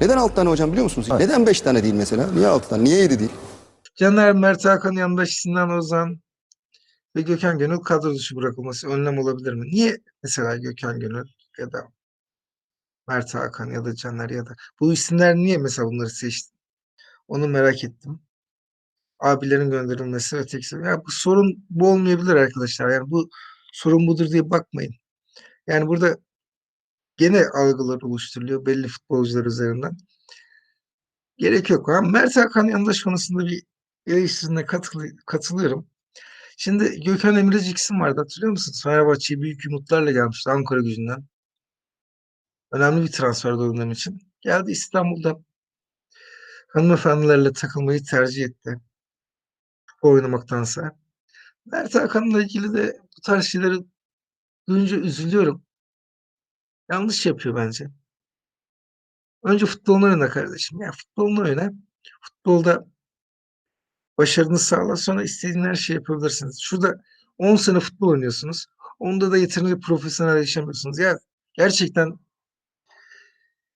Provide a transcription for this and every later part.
Neden 6 tane hocam biliyor musunuz? Neden 5 tane değil mesela? Niye 6 tane? Niye 7 değil? Caner Mert Hakan yandaş Sinan Ozan ve Gökhan Gönül kadro dışı bırakılması önlem olabilir mi? Niye mesela Gökhan Gönül ya da Mert Hakan ya da Caner ya da bu isimler niye mesela bunları seçti? Onu merak ettim. Abilerin gönderilmesi ve tek ya bu sorun bu olmayabilir arkadaşlar. Yani bu sorun budur diye bakmayın. Yani burada gene algılar oluşturuluyor belli futbolcular üzerinden. Gerek yok. Ha, Mert Hakan yandaş konusunda bir eleştirine katılı, katılıyorum. Şimdi Gökhan Emre isim vardı hatırlıyor musunuz? Fenerbahçe'ye büyük umutlarla gelmişti Ankara gücünden. Önemli bir transfer dönem için. Geldi İstanbul'da hanımefendilerle takılmayı tercih etti. Futbol oynamaktansa. Mert Hakan'la ilgili de bu tarz şeyleri duyunca üzülüyorum. Yanlış yapıyor bence. Önce futbolunu oyna kardeşim. Ya futbolunu oyna. Futbolda başarını sağla sonra istediğin her şeyi yapabilirsiniz. Şurada 10 sene futbol oynuyorsunuz. Onda da yeterince profesyonel yaşamıyorsunuz. Ya gerçekten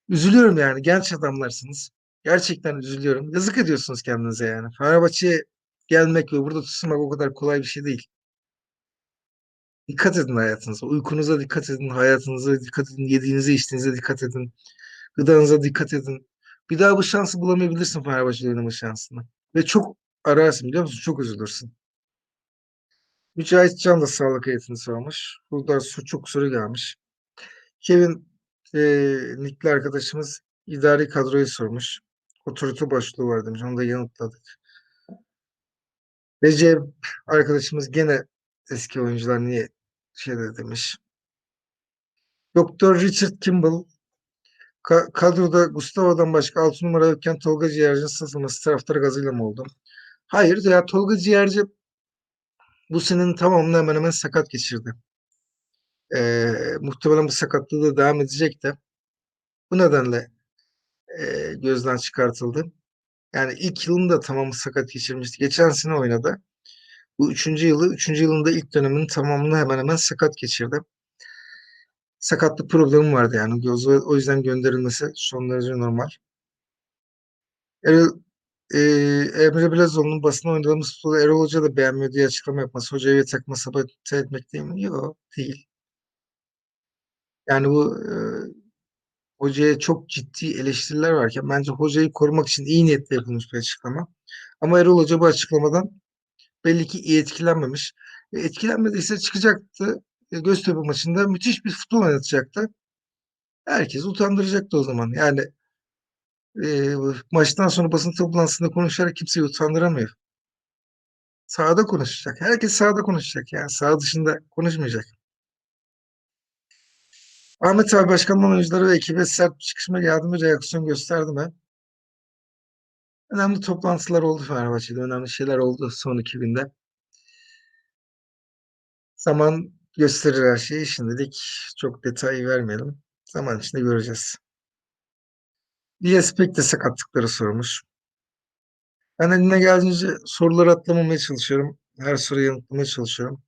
üzülüyorum yani. Genç adamlarsınız. Gerçekten üzülüyorum. Yazık ediyorsunuz kendinize yani. Fenerbahçe'ye gelmek ve burada tutulmak o kadar kolay bir şey değil. Dikkat edin hayatınıza. Uykunuza dikkat edin. Hayatınıza dikkat edin. Yediğinize içtiğinize dikkat edin. Gıdanıza dikkat edin. Bir daha bu şansı bulamayabilirsin Fenerbahçe'de oynama şansını. Ve çok ararsın biliyor musun? Çok üzülürsün. Mücahit Can da sağlık eğitimini sormuş. Burada su, çok soru gelmiş. Kevin e, Nikli arkadaşımız idari kadroyu sormuş. Otorite başlığı var demiş. Onu da yanıtladık. Recep arkadaşımız gene eski oyuncular niye şeyde demiş. Doktor Richard Kimball Ka- kadroda Gustavo'dan başka 6 numara yokken Tolga Ciğerci'nin satılması taraftarı gazıyla mı oldu? Hayır ya Tolga Ciğerci bu senenin tamamını hemen hemen sakat geçirdi. Ee, muhtemelen bu sakatlığı da devam edecek de. Bu nedenle e, gözden çıkartıldı. Yani ilk yılında tamamı sakat geçirmişti. Geçen sene oynadı. Bu üçüncü yılı, üçüncü yılında ilk döneminin tamamını hemen hemen sakat geçirdi. Sakatlık problemi vardı yani. O- O yüzden gönderilmesi son derece normal. Erol, e, Emre Belezoğlu'nun basına oynadığımız futbolu Erol Hoca da beğenmiyor diye açıklama yapması. Hocayı ve takma sabote etmek değil mi? Yok değil. Yani bu e, hocaya çok ciddi eleştiriler varken bence hocayı korumak için iyi niyetle yapılmış bir açıklama. Ama Erol Hoca bu açıklamadan belli ki iyi etkilenmemiş. E, etkilenmediyse çıkacaktı. E, Göztepe maçında müthiş bir futbol oynatacaktı. Herkes utandıracaktı o zaman. Yani e, maçtan sonra basın toplantısında konuşarak kimseyi utandıramıyor. Sahada konuşacak. Herkes sahada konuşacak. Yani saha dışında konuşmayacak. Ahmet abi başkanın oyuncuları ve ekibe sert çıkışma yardımcı reaksiyon gösterdi mi? Önemli toplantılar oldu Fenerbahçe'de. Önemli şeyler oldu son iki günde. Zaman gösterir her şeyi. Şimdilik çok detay vermeyelim. Zaman içinde göreceğiz. Bir aspekt de sakatlıkları sormuş. Ben eline geldiğince soruları atlamamaya çalışıyorum. Her soruyu yanıtlamaya çalışıyorum.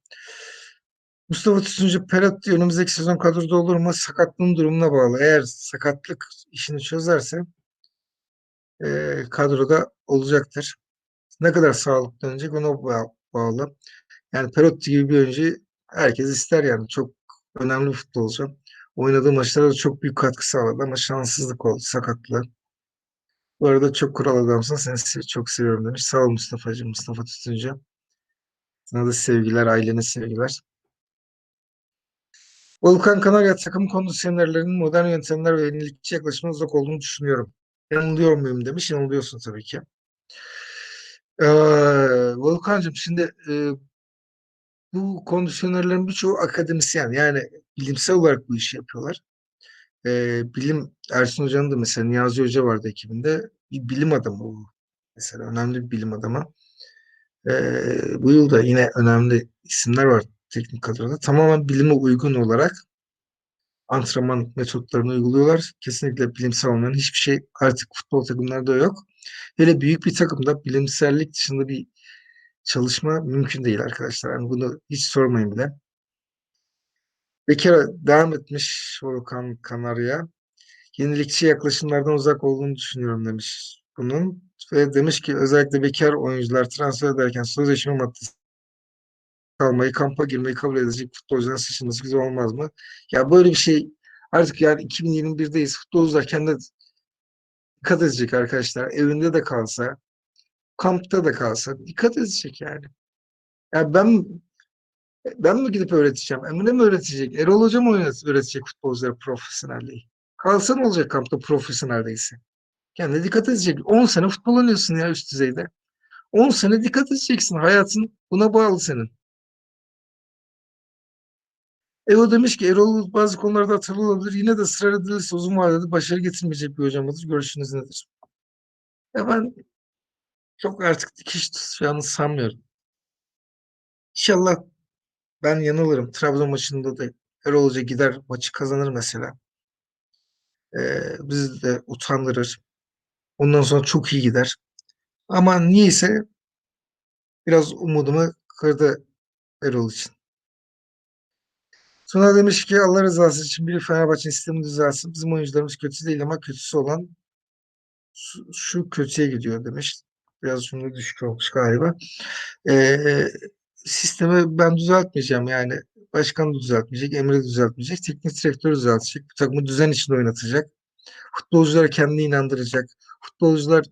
Mustafa Tütüncü Perotti önümüzdeki sezon kadroda olur mu? Sakatlığın durumuna bağlı. Eğer sakatlık işini çözerse e, kadroda olacaktır. Ne kadar sağlıklı dönecek ona ba- bağlı. Yani Perotti gibi bir oyuncu herkes ister yani. Çok önemli bir futbolcu. Oynadığı maçlarda da çok büyük katkı sağladı ama şanssızlık oldu, sakatlığı. Bu arada çok kural adamsın. Seni se- çok seviyorum demiş. Sağ ol Mustafa'cığım, Mustafa Tütüncü. Sana da sevgiler, ailene sevgiler. Volkan Kanarya takım kondisyonerlerinin modern yöntemler ve yenilikçi yaklaşımına uzak olduğunu düşünüyorum. Yanılıyor muyum demiş. Yanılıyorsun tabii ki. Ee, Volkan'cığım şimdi e, bu kondisyonerlerin birçoğu akademisyen. Yani bilimsel olarak bu işi yapıyorlar. Ee, bilim, Ersun Hoca'nın da mesela Niyazi Hoca vardı ekibinde. Bir bilim adamı bu. Mesela önemli bir bilim adamı. Ee, bu yılda yine önemli isimler var teknik kadroda. Tamamen bilime uygun olarak antrenman metotlarını uyguluyorlar. Kesinlikle bilimsel olmayan hiçbir şey artık futbol takımlarda yok. Hele büyük bir takımda bilimsellik dışında bir çalışma mümkün değil arkadaşlar. Yani bunu hiç sormayın bile. Kere devam etmiş Volkan Kanarya. Yenilikçi yaklaşımlardan uzak olduğunu düşünüyorum demiş bunun. Ve demiş ki özellikle bekar oyuncular transfer ederken sözleşme maddesi kalmayı, kampa girmeyi kabul edecek futbolcuların seçilmesi güzel olmaz mı? Ya böyle bir şey artık yani 2021'deyiz. Futbolcular kendi dikkat edecek arkadaşlar. Evinde de kalsa, kampta da kalsa dikkat edecek yani. Ya ben ben mi gidip öğreteceğim? Emre mi öğretecek? Erol Hoca mı öğret- öğretecek futbolculara profesyonelliği? Kalsa ne olacak kampta profesyonel değilse? Kendine dikkat edecek. 10 sene futbol oynuyorsun ya üst düzeyde. 10 sene dikkat edeceksin. Hayatın buna bağlı senin. Evo demiş ki Erol bazı konularda hatalı olabilir. Yine de ısrar edilirse uzun vadede başarı getirmeyecek bir hocamızdır. Görüşünüz nedir? Ya ben çok artık dikiş tutacağını sanmıyorum. İnşallah ben yanılırım. Trabzon maçında da Erol Hoca gider maçı kazanır mesela. Ee, bizi de utandırır. Ondan sonra çok iyi gider. Ama niyeyse biraz umudumu kırdı Erol için. Tuna demiş ki Allah rızası için bir Fenerbahçe sistemi düzelsin. Bizim oyuncularımız kötü değil ama kötüsü olan şu, kötüye gidiyor demiş. Biraz cümle düşük olmuş galiba. Ee, sistemi ben düzeltmeyeceğim yani. Başkan da düzeltmeyecek, Emre düzeltmeyecek, teknik direktör düzeltecek. Bu takımı düzen içinde oynatacak. Futbolcular kendini inandıracak. Futbolcular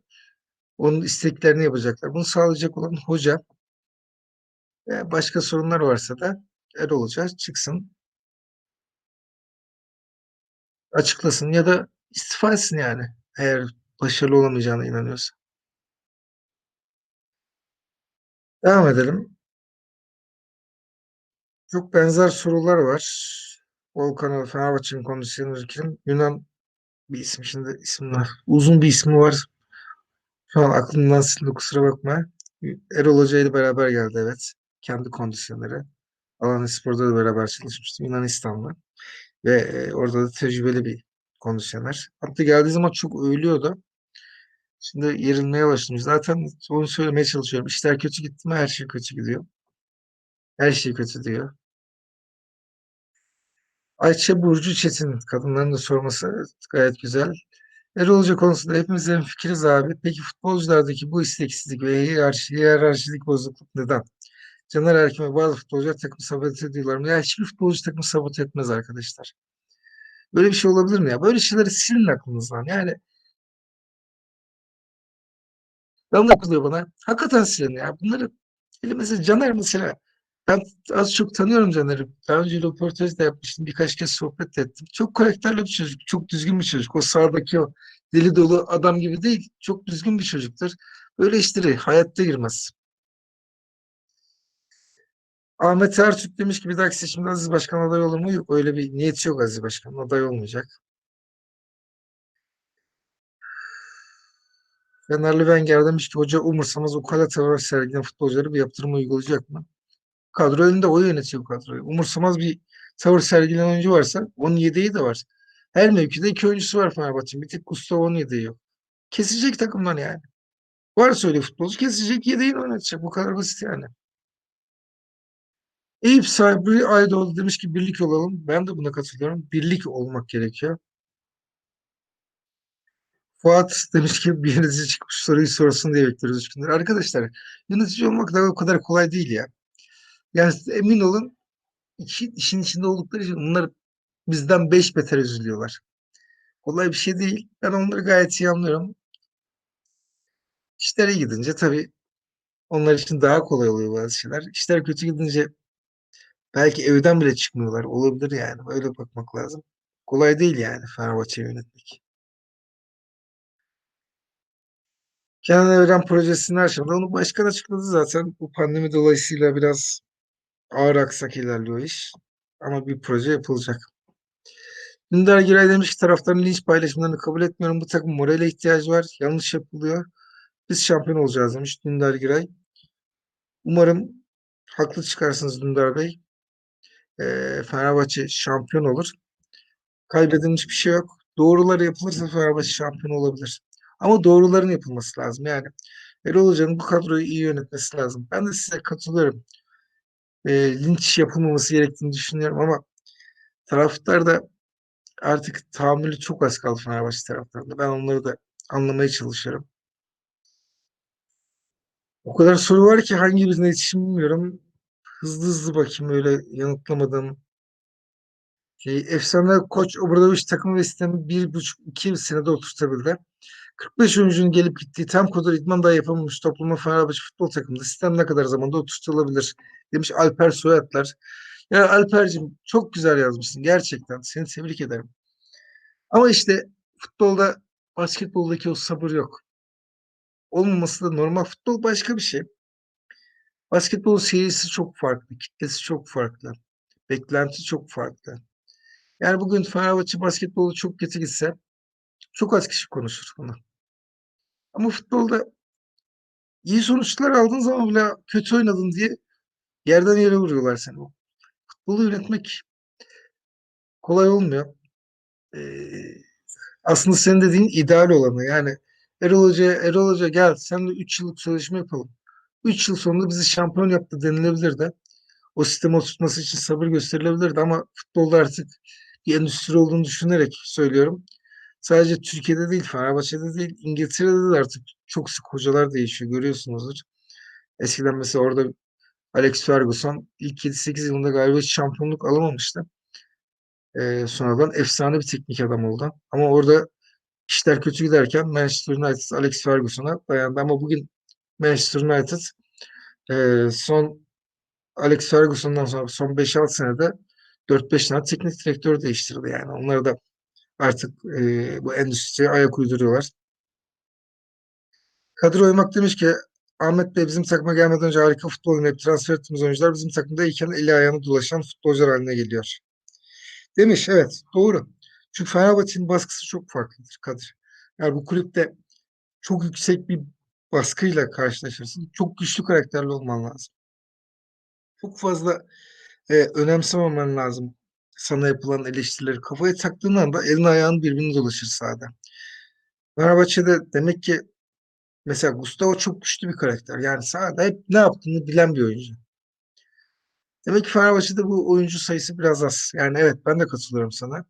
onun isteklerini yapacaklar. Bunu sağlayacak olan hoca. Ee, başka sorunlar varsa da Erol Hoca çıksın açıklasın ya da istifa etsin yani eğer başarılı olamayacağına inanıyorsa. Devam edelim. Çok benzer sorular var. Volkan Fenerbahçe'nin kondisyonu Yunan bir isim şimdi isim var. Uzun bir ismi var. Şu an aklımdan sildi kusura bakma. Erol Hoca ile beraber geldi evet. Kendi kondisyonları. Alanya Spor'da da beraber çalışmıştım Yunanistan'da. Ve e, orada da tecrübeli bir kondisyoner. Hatta geldiği zaman çok övülüyordu. Şimdi yerilmeye başlamış. Zaten onu söylemeye çalışıyorum. İşler kötü gitti mi her şey kötü gidiyor. Her şey kötü diyor. Ayça Burcu Çetin. Kadınların da sorması gayet güzel. Erol Hoca konusunda hepimiz fikiriz abi. Peki futbolculardaki bu isteksizlik ve hiyerarşi, hiyerarşilik bozukluk neden? Caner Erkin ve bazı futbolcular takımı sabote ediyorlar? Ya hiçbir futbolcu takımı sabote etmez arkadaşlar. Böyle bir şey olabilir mi ya? Böyle şeyleri silin aklınızdan. Yani ben de kızıyor bana. Hakikaten silin ya. Bunları elimizde Caner mesela ben az çok tanıyorum Caner'i. Daha önce röportaj da yapmıştım. Birkaç kez sohbet de ettim. Çok karakterli bir çocuk. Çok düzgün bir çocuk. O sağdaki o deli dolu adam gibi değil. Çok düzgün bir çocuktur. Böyle işleri hayatta girmez. Ahmet Ertürk demiş ki bir dahaki seçimde Aziz Başkan aday olur mu? Yok öyle bir niyeti yok Aziz Başkan. Aday olmayacak. Fenerli Wenger demiş ki hoca umursamaz ukala tavır sergileyen futbolcuları bir yaptırım uygulayacak mı? Kadro elinde o yönetiyor kadroyu. Umursamaz bir tavır sergileyen oyuncu varsa onun yedeği de var. Her mevkide iki oyuncusu var Fenerbahçe'nin. Bir tek Gustavo'nun yedeği yok. Kesecek takımdan yani. Varsa öyle futbolcu kesecek yedeğini oynatacak. Bu kadar basit yani. Eyüp sahibi Aydoğdu demiş ki birlik olalım. Ben de buna katılıyorum. Birlik olmak gerekiyor. Fuat demiş ki bir yönetici çıkmış soruyu sorsun diye bekliyoruz üç gündür. Arkadaşlar yönetici olmak da o kadar kolay değil ya. Yani emin olun iki, işin içinde oldukları için onlar bizden beş beter üzülüyorlar. Kolay bir şey değil. Ben onları gayet iyi anlıyorum. İşlere gidince tabii onlar için daha kolay oluyor bazı şeyler. İşler kötü gidince belki evden bile çıkmıyorlar. Olabilir yani. Öyle bakmak lazım. Kolay değil yani Fenerbahçe'yi yönetmek. Kenan Evren projesinin aşamada onu başkan açıkladı zaten. Bu pandemi dolayısıyla biraz ağır aksak ilerliyor iş. Ama bir proje yapılacak. Dündar Giray demiş ki taraftarın linç paylaşımlarını kabul etmiyorum. Bu takım morale ihtiyacı var. Yanlış yapılıyor. Biz şampiyon olacağız demiş Dündar Giray. Umarım haklı çıkarsınız Dündar Bey. Ee, Fenerbahçe şampiyon olur. Kaybedilmiş bir şey yok. Doğruları yapılırsa Fenerbahçe şampiyon olabilir. Ama doğruların yapılması lazım. Yani Erol Hoca'nın bu kadroyu iyi yönetmesi lazım. Ben de size katılıyorum. E, linç yapılmaması gerektiğini düşünüyorum ama taraftar da artık tahammülü çok az kaldı Fenerbahçe taraftarında. Ben onları da anlamaya çalışıyorum. O kadar soru var ki hangi birine yetişim bilmiyorum. Hızlı hızlı bakayım öyle yanıtlamadım. Şey, efsane koç Obradoviç takım ve sistemi bir buçuk iki senede oturtabildi. 45 oyuncunun gelip gittiği tam kadar idman daha yapamamış topluma Fenerbahçe futbol takımında sistem ne kadar zamanda oturtulabilir demiş Alper Soyatlar. Ya Alper'cim çok güzel yazmışsın gerçekten. Seni tebrik ederim. Ama işte futbolda basketboldaki o sabır yok. Olmaması da normal. Futbol başka bir şey. Basketbol serisi çok farklı. Kitlesi çok farklı. Beklenti çok farklı. Yani bugün Fenerbahçe basketbolu çok kötü gitse çok az kişi konuşur bunu. Ama futbolda iyi sonuçlar aldığın zaman bile kötü oynadın diye yerden yere vuruyorlar seni. Futbolu yönetmek kolay olmuyor. Ee, aslında senin dediğin ideal olanı yani Erol Hoca, Erol Hoca gel seninle 3 yıllık sözleşme yapalım. 3 yıl sonunda bizi şampiyon yaptı denilebilir de o sistemi oturtması için sabır gösterilebilirdi ama futbolda artık bir endüstri olduğunu düşünerek söylüyorum. Sadece Türkiye'de değil, Fenerbahçe'de değil, İngiltere'de de artık çok sık hocalar değişiyor. Görüyorsunuzdur. Eskiden mesela orada Alex Ferguson ilk 7-8 yılında galiba şampiyonluk alamamıştı. Ee, sonradan efsane bir teknik adam oldu. Ama orada işler kötü giderken Manchester United Alex Ferguson'a dayandı. Ama bugün Manchester United e, son Alex Ferguson'dan sonra son 5-6 senede 4-5 tane teknik direktör değiştirdi yani. Onlar da artık e, bu endüstriye ayak uyduruyorlar. Kadir Oymak demiş ki Ahmet Bey bizim takıma gelmeden önce harika futbol oynayıp transfer ettiğimiz oyuncular bizim takımda iken eli ayağını dolaşan futbolcular haline geliyor. Demiş evet doğru. Çünkü Fenerbahçe'nin baskısı çok farklıdır Kadir. Yani bu kulüpte çok yüksek bir baskıyla karşılaşırsın. Çok güçlü karakterli olman lazım. Çok fazla e, önemsememen lazım sana yapılan eleştirileri. Kafaya taktığın anda elin ayağın birbirine dolaşır sahada. Fenerbahçe'de demek ki mesela Gustavo çok güçlü bir karakter. Yani sahada hep ne yaptığını bilen bir oyuncu. Demek ki Fenerbahçe'de bu oyuncu sayısı biraz az. Yani evet ben de katılıyorum sana.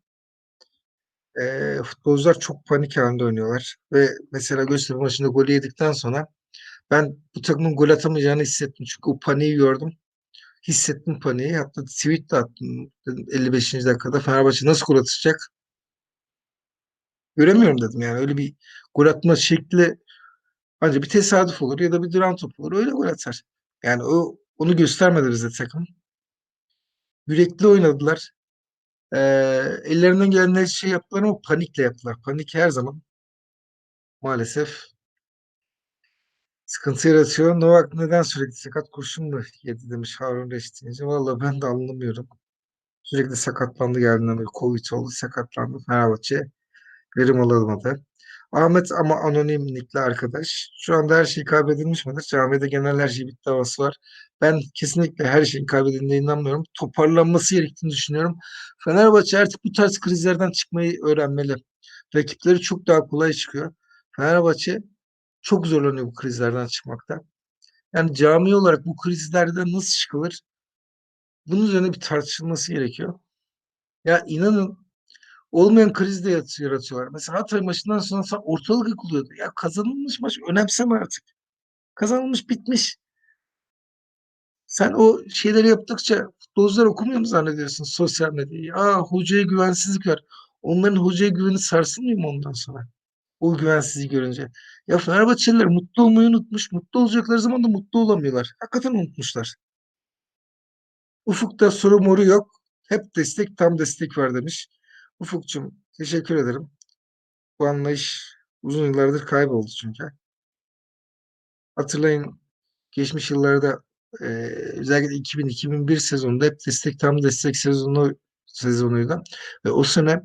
E, futbolcular çok panik halinde oynuyorlar. Ve mesela Göztepe maçında golü yedikten sonra ben bu takımın gol atamayacağını hissettim. Çünkü o paniği gördüm. Hissettim paniği. Hatta tweet de attım. Dedim 55. dakikada Fenerbahçe nasıl gol atacak? Göremiyorum dedim yani. Öyle bir gol atma şekli ancak bir tesadüf olur ya da bir duran top olur. Öyle gol atar. Yani o onu göstermedi bize takım. Yürekli oynadılar. Ee, ellerinden gelen her şey yaptılar ama panikle yaptılar. Panik her zaman maalesef sıkıntı yaratıyor. Novak neden sürekli sakat kurşun mu yedi demiş Harun Reşit'ince. Valla ben de anlamıyorum. Sürekli sakatlandı geldiğinden beri Covid oldu sakatlandı Fenerbahçe. Verim alamadı. Ahmet ama anonim nickli arkadaş. Şu anda her şey kaybedilmiş midir? Camide genel her şey bitti havası var. Ben kesinlikle her şeyin kaybedildiğine inanmıyorum. Toparlanması gerektiğini düşünüyorum. Fenerbahçe artık bu tarz krizlerden çıkmayı öğrenmeli. Rakipleri çok daha kolay çıkıyor. Fenerbahçe çok zorlanıyor bu krizlerden çıkmakta. Yani cami olarak bu krizlerden nasıl çıkılır? Bunun üzerine bir tartışılması gerekiyor. Ya inanın olmayan kriz de yarat- yaratıyorlar. Mesela Hatay maçından sonra ortalık yıkılıyordu. Ya kazanılmış maç önemseme artık. Kazanılmış bitmiş. Sen o şeyleri yaptıkça futbolcular okumuyor mu zannediyorsun sosyal medyayı? Aa hocaya güvensizlik var. Onların hocaya güveni sarsılmıyor mu ondan sonra? O güvensizliği görünce. Ya Fenerbahçeliler mutlu olmayı unutmuş. Mutlu olacakları zaman da mutlu olamıyorlar. Hakikaten unutmuşlar. Ufuk'ta soru moru yok. Hep destek tam destek var demiş. Ufuk'cum teşekkür ederim. Bu anlayış uzun yıllardır kayboldu çünkü. Hatırlayın geçmiş yıllarda e, özellikle 2000-2001 sezonunda hep destek tam destek sezonu sezonuydu. Ve o sene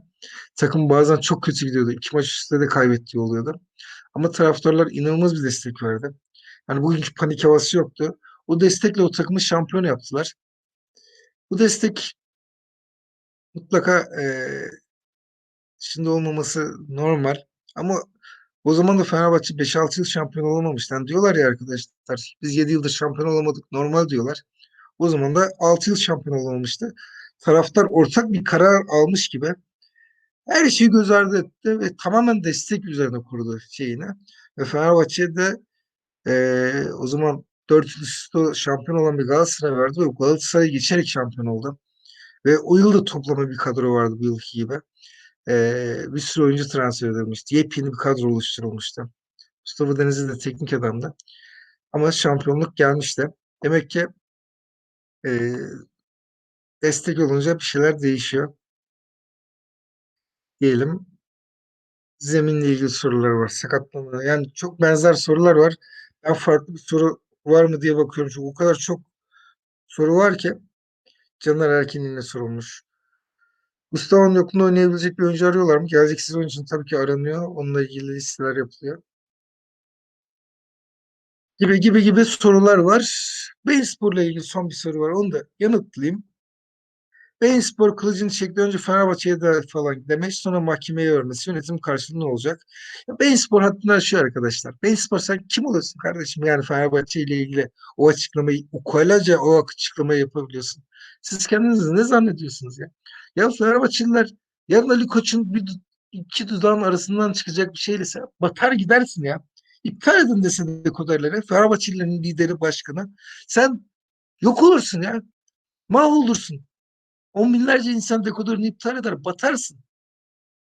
takım bazen çok kötü gidiyordu. İki maç üstte de kaybettiği oluyordu. Ama taraftarlar inanılmaz bir destek verdi. Yani bugünkü panik havası yoktu. O destekle o takımı şampiyon yaptılar. Bu destek mutlaka e, şimdi olmaması normal. Ama o zaman da Fenerbahçe 5-6 yıl şampiyon olamamıştı. Yani diyorlar ya arkadaşlar biz 7 yıldır şampiyon olamadık normal diyorlar. O zaman da 6 yıl şampiyon olamamıştı. Taraftar ortak bir karar almış gibi her şeyi göz ardı etti ve tamamen destek üzerine kurdu şeyini. Ve Fenerbahçe'de eee, o zaman 4 yıl şampiyon olan bir Galatasaray vardı ve Galatasaray'ı geçerek şampiyon oldu. Ve o yıl da toplama bir kadro vardı bu yılki gibi. Eee, bir sürü oyuncu transfer edilmişti. Yepyeni bir kadro oluşturulmuştu. Mustafa Denizli de teknik adamdı. Ama şampiyonluk gelmişti. Demek ki eee, destek olunca bir şeyler değişiyor. Diyelim. Zeminle ilgili sorular var. Sakatlanma. Yani çok benzer sorular var. Ben farklı bir soru var mı diye bakıyorum. Çünkü o kadar çok soru var ki. Caner Erkin yine sorulmuş. Gustavo'nun yokluğunda oynayabilecek bir oyuncu arıyorlar mı? Gelecek sezon için tabii ki aranıyor. Onunla ilgili listeler yapılıyor. Gibi gibi gibi sorular var. Beyspor'la ilgili son bir soru var. Onu da yanıtlayayım. Beyspor kılıcını çekti. Önce Fenerbahçe'ye de falan demek. Sonra mahkemeye vermesi. Yönetim karşılığı ne olacak? Ya Beyspor hattını aşıyor arkadaşlar. Beyspor sen kim oluyorsun kardeşim? Yani Fenerbahçe ile ilgili o açıklamayı, ukalaca o açıklamayı yapabiliyorsun. Siz kendinizi ne zannediyorsunuz ya? Ya Fenerbahçeliler yarın Ali Koç'un bir iki dudağın arasından çıkacak bir şeyle sen batar gidersin ya. İptal edin desin dekoderleri. Fenerbahçelilerin lideri başkanı. Sen yok olursun ya. Mahvolursun. On binlerce insan dekoderini iptal eder. Batarsın.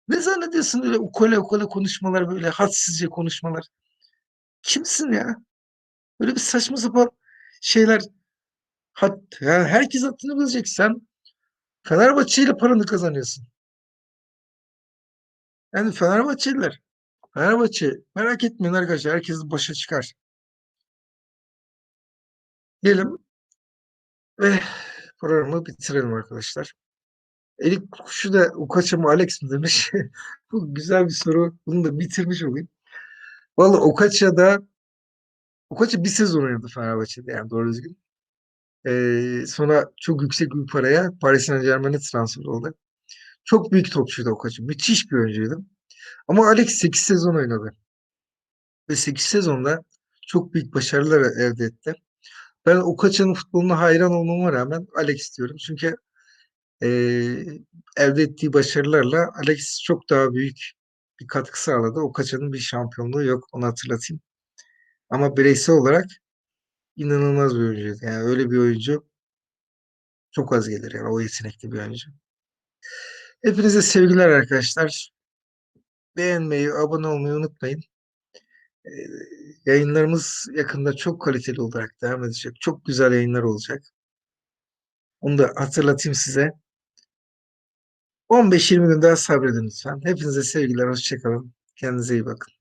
Ne zannediyorsun öyle ukole ukole konuşmalar böyle hadsizce konuşmalar. Kimsin ya? Böyle bir saçma sapan şeyler. Hat, yani herkes haddini bilecek. Sen Fenerbahçe ile paranı kazanıyorsun. Yani Fenerbahçeliler Fenerbahçe merak etmeyin arkadaşlar. Herkes başa çıkar. Diyelim ve programı bitirelim arkadaşlar. Elik kuşu da Ukaça mı Alex mi demiş. Bu güzel bir soru. Bunu da bitirmiş olayım. Valla Okaça da Okaça bir sezon oynadı Fenerbahçe'de yani doğru düzgün. Ee, sonra çok yüksek bir paraya Paris Saint-Germain'e transfer oldu. Çok büyük topçuydu Okaça. Müthiş bir oyuncuydu. Ama Alex 8 sezon oynadı. Ve 8 sezonda çok büyük başarılar elde etti. Ben Okaça'nın futboluna hayran olmama rağmen Alex diyorum. Çünkü e, elde ettiği başarılarla Alex çok daha büyük bir katkı sağladı. Okaça'nın bir şampiyonluğu yok. Onu hatırlatayım. Ama bireysel olarak inanılmaz bir oyuncuydu. Yani öyle bir oyuncu çok az gelir yani o yetenekli bir oyuncu. Hepinize sevgiler arkadaşlar. Beğenmeyi, abone olmayı unutmayın. Yayınlarımız yakında çok kaliteli olarak devam edecek. Çok güzel yayınlar olacak. Onu da hatırlatayım size. 15-20 gün daha sabredin lütfen. Hepinize sevgiler, hoşçakalın. Kendinize iyi bakın.